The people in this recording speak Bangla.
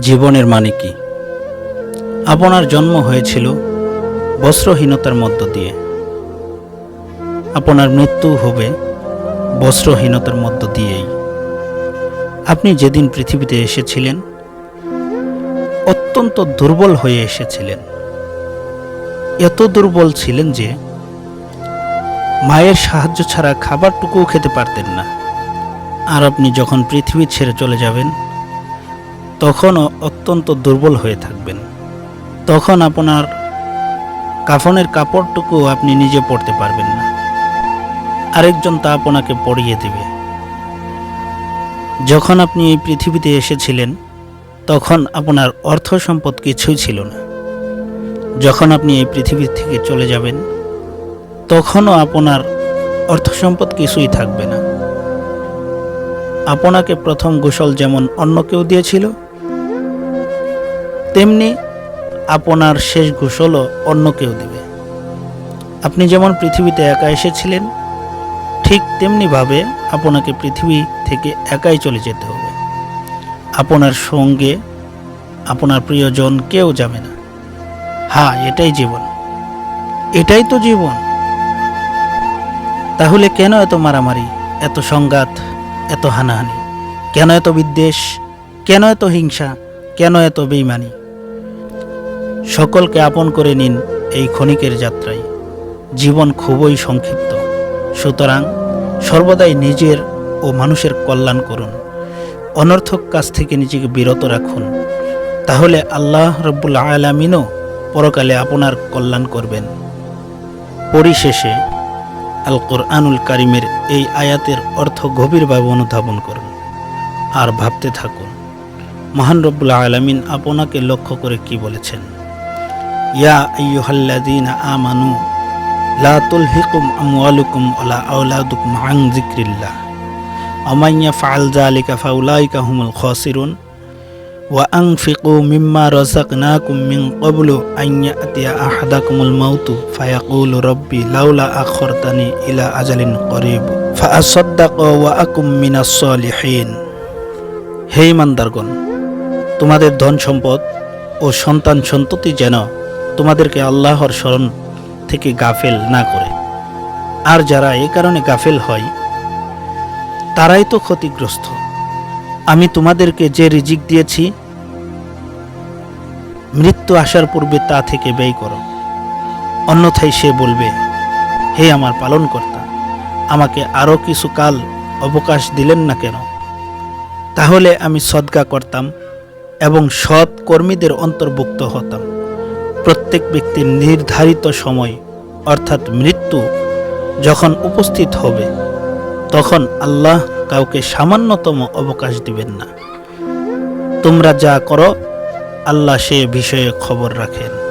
জীবনের মানে কি? আপনার জন্ম হয়েছিল বস্ত্রহীনতার মধ্য দিয়ে। আপনার মৃত্যু হবে বস্ত্রহীনতার মধ্য দিয়েই। আপনি যেদিন পৃথিবীতে এসেছিলেন, অত্যন্ত দুর্বল হয়ে এসেছিলেন। এত দুর্বল ছিলেন যে, মায়ের সাহায্য ছাড়া খাবারটুকুও খেতে পারতেন না। আর আপনি যখন পৃথিবী ছেড়ে চলে যাবেন তখনও অত্যন্ত দুর্বল হয়ে থাকবেন। তখন আপনার কাফনের কাপড়টুকু আপনি নিজে পরতে পারবেন না। আরেকজন তা আপনাকে পরিয়ে দেবে। যখন আপনি এই পৃথিবীতে এসেছিলেন, তখন আপনার অর্থ সম্পদ কিছুই ছিল না। যখন আপনি এই পৃথিবী থেকে চলে যাবেন, তখনও আপনার অর্থ সম্পদ কিছুই থাকবে না। আপনাকে প্রথম গোসল যেমন অন্য কেউ দিয়েছিল তেমনি আপনার শেষ গোসলও অন্য কেউ দেবে। আপনি যেমন পৃথিবীতে একা এসেছিলেন, ঠিক তেমনিভাবে আপনাকে পৃথিবী থেকে একাই চলে যেতে হবে। আপনার সঙ্গে আপনার প্রিয়জন কেউ যাবে না। হ্যাঁ এটাই জীবন। এটাই তো জীবন। তাহলে কেন এত মারামারি, এত সংঘাত, এত হানাহানি? কেন এত বিদ্বেষ? কেন এত হিংসা? কেন এত বেইমানি? সকলকে আপন করে নিন এই ক্ষণিকের যাত্রায়। জীবন খুবই সংক্ষিপ্ত। সুতরাং সর্বদাই নিজের ও মানুষের কল্যাণ করুন। অনর্থক কাজ থেকে নিজেকে বিরত রাখুন। তাহলে আল্লাহ রব্বুল আলামিনও পরকালে আপনার কল্যাণ করবেন। পরিশেষে আল কোরআনুল কারিমের এই আয়াতের অর্থ গভীরভাবে অনুধাবন করুন। আর ভাবতে থাকুন, মহান রব্বুল আলামিন আপনাকে লক্ষ্য করে কি বলেছেন? ইয়া লা তুলহিকুম মিম্মা মাউতু ইলা আজালিন হে ইমানদারগণ, তোমাদের ধন সম্পদ ও সন্তান সন্ততি যেন তোমাদেরকে আল্লাহর স্মরণ থেকে গাফেল না করে। আর যারা এ কারণে গাফেল হয়, তারাই তো ক্ষতিগ্রস্ত। আমি তোমাদেরকে যে রিজিক দিয়েছি, মৃত্যু আসার পূর্বে তা থেকে ব্যয় করো। অন্যথায় সে বলবে, হে আমার পালনকর্তা, আমাকে আরও কিছু কাল অবকাশ দিলেন না কেন? তাহলে আমি সদগা করতাম এবং সৎ কর্মীদের অন্তর্ভুক্ত হতাম। প্রত্যেক ব্যক্তির নির্ধারিত সময়, অর্থাৎ মৃত্যু, যখন উপস্থিত হবে, তখন আল্লাহ কাউকে সামান্যতম অবকাশ দিবেন না। তোমরা যা করো, আল্লাহ সে বিষয়ে খবর রাখেন।